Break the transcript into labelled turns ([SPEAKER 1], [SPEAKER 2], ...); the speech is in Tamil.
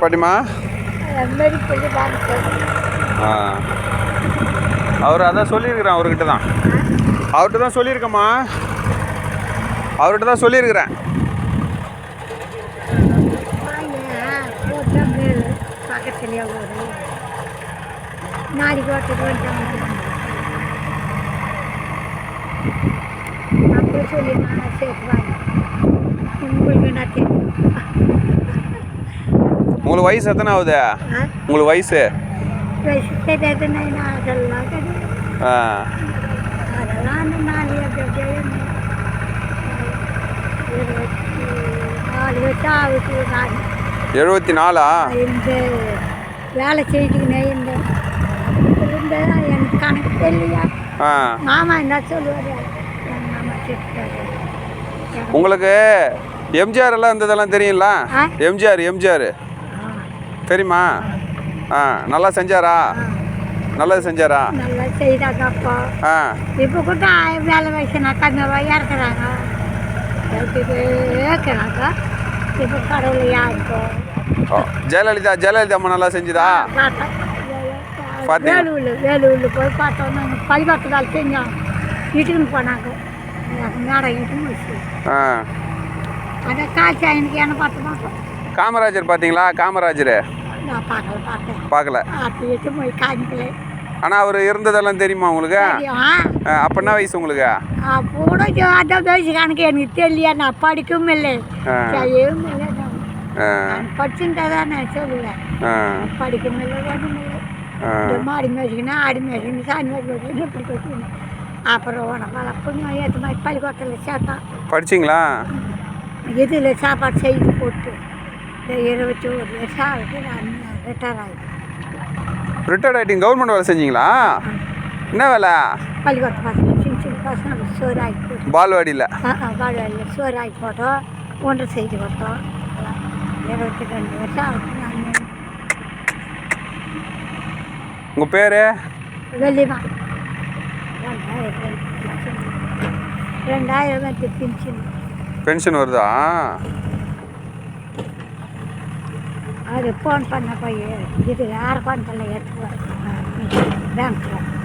[SPEAKER 1] பாட்டிமா ஆ. அவர் அதான் சொல்லியிருக்கிறேன் அவர்கிட்ட தான். அவர்கிட்ட தான் சொல்லியிருக்கேம்மா. அவர்கிட்ட தான் சொல்லியிருக்கிறேன்.
[SPEAKER 2] போட்டா மேல் பக்கத்துலேயே ஒரு நாளைக்கு உங்களுக்கு
[SPEAKER 1] வயசு எத்தனை ஆகுது? உங்களுக்கு வயசு? ஆ. எழுபத்தி நாலா?
[SPEAKER 2] இந்த வேலை செய்துக்கினே இருந்தேன். எனக்கு கணக்கு தெரியலையா?
[SPEAKER 1] ஆ.
[SPEAKER 2] மாமா என்ன சொல்லுவார்?
[SPEAKER 1] உங்களுக்கு எம்ஜிஆர் எல்லாம் இருந்ததெல்லாம் தெரியுங்கள? எம்ஜிஆர் எம்ஜிஆர். தெரியுமா? ஆ நல்லா செஞ்சாரா? நல்லது செஞ்சாரா?
[SPEAKER 2] நல்லா செய்தாங்க அப்போ.
[SPEAKER 1] ஆ.
[SPEAKER 2] இப்போ கூட வேலை வயசுனா கம்மியாக இறக்குறாங்க. இருக்கிறாங்க. இப்போ கடவுள் யாருக்கும்
[SPEAKER 1] ஜெயலலிதா ஜெயலலிதா அம்மா நல்லா செஞ்சுதா?
[SPEAKER 2] வேலூர் வேலூரில் போய் பார்த்தோம் நாங்கள் பள்ளிக்கூடத்து வேலை செஞ்சோம் இட்டுக்குன்னு போனாங்க. மேடம் இட்டுன்னு வச்சு
[SPEAKER 1] ஆ.
[SPEAKER 2] அதை காய்ச்சி எனக்கு என்ன பார்த்து பார்த்தோம்
[SPEAKER 1] காமராஜர் பார்த்தீங்களா? காமராஜர்.
[SPEAKER 2] நான் பார்க்கல
[SPEAKER 1] பார்க்கல.
[SPEAKER 2] இட்டு போய் காமிக்கல.
[SPEAKER 1] ஆனால் அவர் இருந்ததெல்லாம் தெரியுமா உங்களுக்கு? அப்ப என்ன வயசு உங்களுக்கு?
[SPEAKER 2] அப்போட அந்த வயசு கணக்கு எனக்கு தெரியலையா? நான் படிக்கவும் இல்லை. செய்யவும் இல்லை படிச்சுட்டா தான் நான் சொல்லுவேன் படிக்கவும் இல்லை ஒன்றும் மாடி மேய்ச்சிக்கணும் ஆடி மேய்ச்சிக்கணும் சாணி மேய்ச்சிக்கணும் இப்படி வச்சுக்கணும் அப்புறம் உனக்கு கொஞ்சம் ஏற்ற மாதிரி பள்ளிக்கூடத்தில் சேர்த்தான்
[SPEAKER 1] படிச்சிங்களா?
[SPEAKER 2] இதில் சாப்பாடு செய்து போட்டு. இருபத்தி ஒரு வருஷம் ஆகுது நான் ரிட்டையர் ஆகிட்டேன்
[SPEAKER 1] ரிட்டையர்ட் ஆகிட்டீங்க கவர்மெண்ட் வேலை செஞ்சீங்களா என்ன வேலை
[SPEAKER 2] பள்ளிக்கூடத்து பசங்க சின்ன சின்ன பசங்க சோறு ஆக்கி போட்டு
[SPEAKER 1] பால்வாடியில்
[SPEAKER 2] வாழ்வாளியில் சோறு ஆக்கி போட்டோம் ஒன்று செய்து கொடுத்தோம் இருபத்தி ரெண்டு வருஷம் ஆகுது நான்
[SPEAKER 1] உங்கள் பேர்
[SPEAKER 2] வெள்ளிமா ரெண்டாயிரம் ரெண்டாயிரத்தி பின்ஷன்
[SPEAKER 1] பென்ஷன் வருதா
[SPEAKER 2] அது ஃபோன் பண்ண போய் இது யார் பணத்தில் எடுத்துக்குவார் பேங்க்கில்